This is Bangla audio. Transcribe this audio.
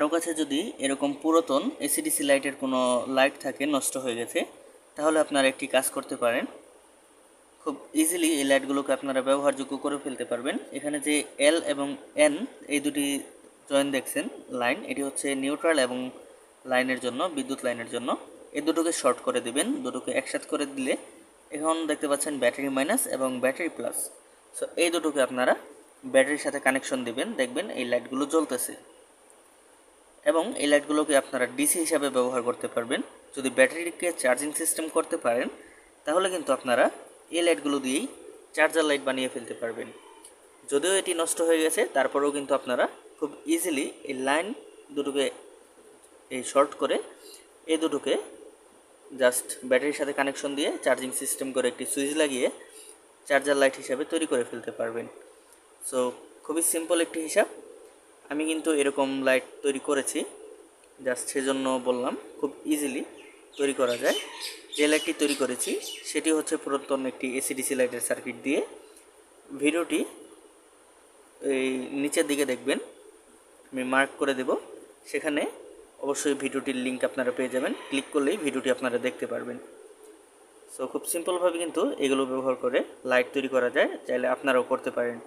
কারও কাছে যদি এরকম পুরাতন এসিডিসি লাইটের কোনো লাইট থাকে, নষ্ট হয়ে গেছে, তাহলে আপনারা একটি কাজ করতে পারেন। খুব ইজিলি এই লাইটগুলোকে আপনারা ব্যবহারযোগ্য করে ফেলতে পারবেন। এখানে যে এল এবং এন এই দুটি জয়েন দেখছেন লাইন এটি হচ্ছে নিউট্রাল এবং লাইনের জন্য, বিদ্যুৎ লাইনের জন্য। এই দুটোকে শর্ট করে দিবেন, দুটোকে একসাথে করে দিলে এখন দেখতে পাচ্ছেন ব্যাটারি মাইনাস এবং ব্যাটারি প্লাস সো এই দুটোকে আপনারা ব্যাটারির সাথে কানেকশন দিবেন, দেখবেন এই লাইটগুলো জ্বলতেছে। এবং এই লাইটগুলোকে আপনারা ডিসি হিসাবে ব্যবহার করতে পারবেন। যদি ব্যাটারিকে চার্জিং সিস্টেম করতে পারেন, তাহলে কিন্তু আপনারা এই লাইটগুলো দিয়েই চার্জার লাইট বানিয়ে ফেলতে পারবেন। যদিও এটি নষ্ট হয়ে গেছে, তারপরেও কিন্তু আপনারা খুব ইজিলি এই লাইন দুটোকে এই শর্ট করে এই দুটোকে জাস্ট ব্যাটারির সাথে কানেকশন দিয়ে চার্জিং সিস্টেম করে একটি সুইচ লাগিয়ে চার্জার লাইট হিসাবে তৈরি করে ফেলতে পারবেন। সো খুবই সিম্পল একটি হিসাব। আমি কিন্তু এরকম লাইট তৈরি করেছি জাস্ট সেজন্য বললাম, খুব ইজিলি তৈরি করা যায়। যে লাইটটি তৈরি করেছি, সেটি হচ্ছে পুরাতন একটি এসিডিসি লাইটের সার্কিট দিয়ে। ভিডিওটি এই নিচের দিকে দেখবেন, আমি মার্ক করে দেব। সেখানে অবশ্যই ভিডিওটির লিঙ্ক আপনারা পেয়ে যাবেন। ক্লিক করলেই ভিডিওটি আপনারা দেখতে পারবেন। সো খুব সিম্পলভাবে কিন্তু এগুলো ব্যবহার করে লাইট তৈরি করা যায়, চাইলে আপনারাও করতে পারেন।